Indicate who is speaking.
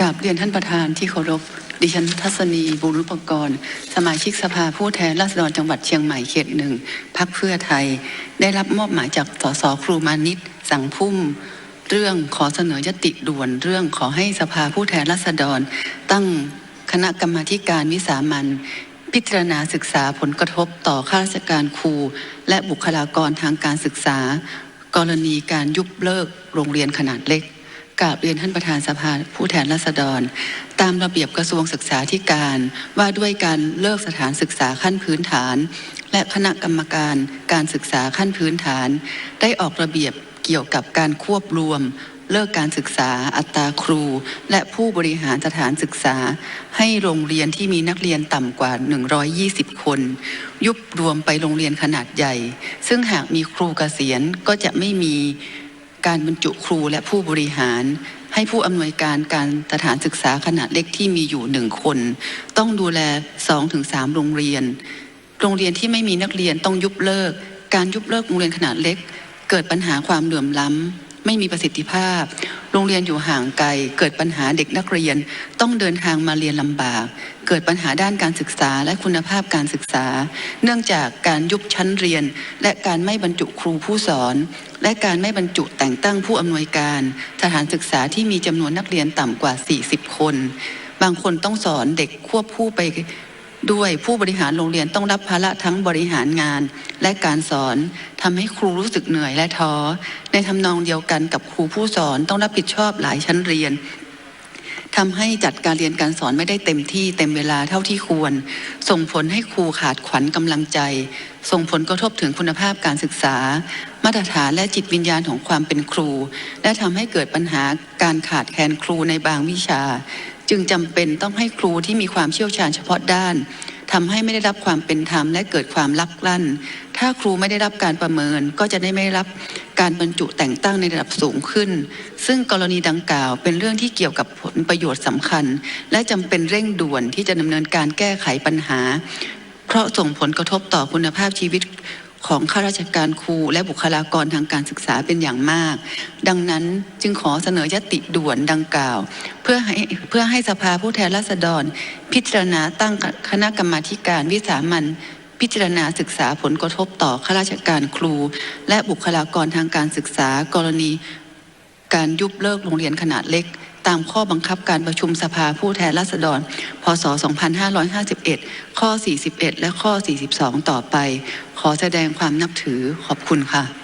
Speaker 1: กราบเรียนท่านประธานที่เคารพ ดิฉันทัศนีบุรุปกรณ์ สมาชิกสภาผู้แทนราษฎรจังหวัดเชียงใหม่เขตหนึ่งพักเพื่อไทย ได้รับมอบหมายจากสสครูมานิตสังพุ่ม เรื่องขอเสนอยติด่วนเรื่องขอให้สภาผู้แทนราษฎร ตั้งคณะกรรมาการวิสามันพิจารณาศึกษาผลกระทบต่อข้าราชการครู และบุคลากรทางการศึกษา กรณีการยุบเลิกโรงเรียนขนาดเล็ก กราบเรียนท่านประธานสภาผู้แทนราษฎร ตามระเบียบกระทรวงศึกษาธิการว่าด้วยการเลิกสถานศึกษาขั้นพื้นฐาน และคณะกรรมการการศึกษาขั้นพื้นฐาน ได้ออกระเบียบเกี่ยวกับการควบรวม เลิกการศึกษาอัตราครู และผู้บริหารสถานศึกษา ให้โรงเรียนที่มีนักเรียนต่ำกว่า 120 คน ยุบรวมไปโรงเรียนขนาดใหญ่ ซึ่งหากมีครูเกษียณก็จะไม่มี การบรรจุครูและผู้บริหาร ให้ผู้อำนวยการการสถานศึกษาขนาดเล็กที่มีอยู่หนึ่งคน ต้องดูแล 2-3 โรงเรียน โรงเรียนที่ไม่มีนักเรียนต้องยุบเลิก การยุบเลิกโรงเรียนขนาดเล็ก เกิดปัญหาความเหลื่อมล้ำ ไม่มีประสิทธิภาพ โรงเรียนอยู่ห่างไกล เกิดปัญหาเด็กนักเรียน ต้องเดินทางมาเรียนลำบาก เกิดปัญหาด้านการศึกษาและคุณภาพการศึกษา เนื่องจากการยุบชั้นเรียน และการไม่บรรจุครูผู้สอน และการไม่บรรจุแต่งตั้งผู้อำนวยการ สถานศึกษาที่มีจำนวนนักเรียนต่ำกว่า 40 คน บางคนต้องสอนเด็กควบคู่ไปด้วยผู้บริหารโรงเรียนต้องรับภาระทั้งบริหารงาน และการสอนทำให้ครูรู้สึกเหนื่อยและท้อ ในทำนองเดียวกันกับครูผู้สอนต้องรับผิดชอบหลายชั้นเรียน ทำให้จัดการเรียนการสอนไม่ได้เต็มที่เต็มเวลาเท่าที่ควร ส่งผลให้ครูขาดขวัญกำลังใจ ส่งผลกระทบถึงคุณภาพการศึกษา มาตรฐานและจิตวิญญาณของความเป็นครู และทำให้เกิดปัญหาการขาดแคลนครูในบางวิชา จึงจำเป็นต้องให้ครูที่มีความเชี่ยวชาญเฉพาะด้านทำให้ไม่ได้รับความเป็นธรรมและเกิดความลักลั่น ถ้าครูไม่ได้รับการประเมินก็จะได้ไม่รับการบรรจุแต่งตั้งในระดับสูงขึ้น ซึ่งกรณีดังกล่าว เป็นเรื่องที่เกี่ยวกับผลประโยชน์สำคัญ และจำเป็นเร่งด่วนที่จะดำเนินการแก้ไขปัญหา เพราะส่งผลกระทบต่อคุณภาพชีวิตของข้าราชการครูและบุคลากรทางการศึกษาเป็นอย่างมาก ดังนั้นจึงขอเสนอยติด่วนดังกล่าว เพื่อให้เพื่อให้สภาผู้แทนราษฎร พิจารณาตั้งคณะกรรมาการวิสามัน พิจารณาศึกษาผลกระทบต่อข้าราชการครู และบุคลากรทางการศึกษากรณีการยุบเลิกโรงเรียนขนาดเล็ก ตามข้อบังคับการประชุมสภาผู้แทนราษฎร พศ 2551 ข้อ 41 และข้อ 42 ต่อไป ขอแสดงความนับถือขอบคุณค่ะ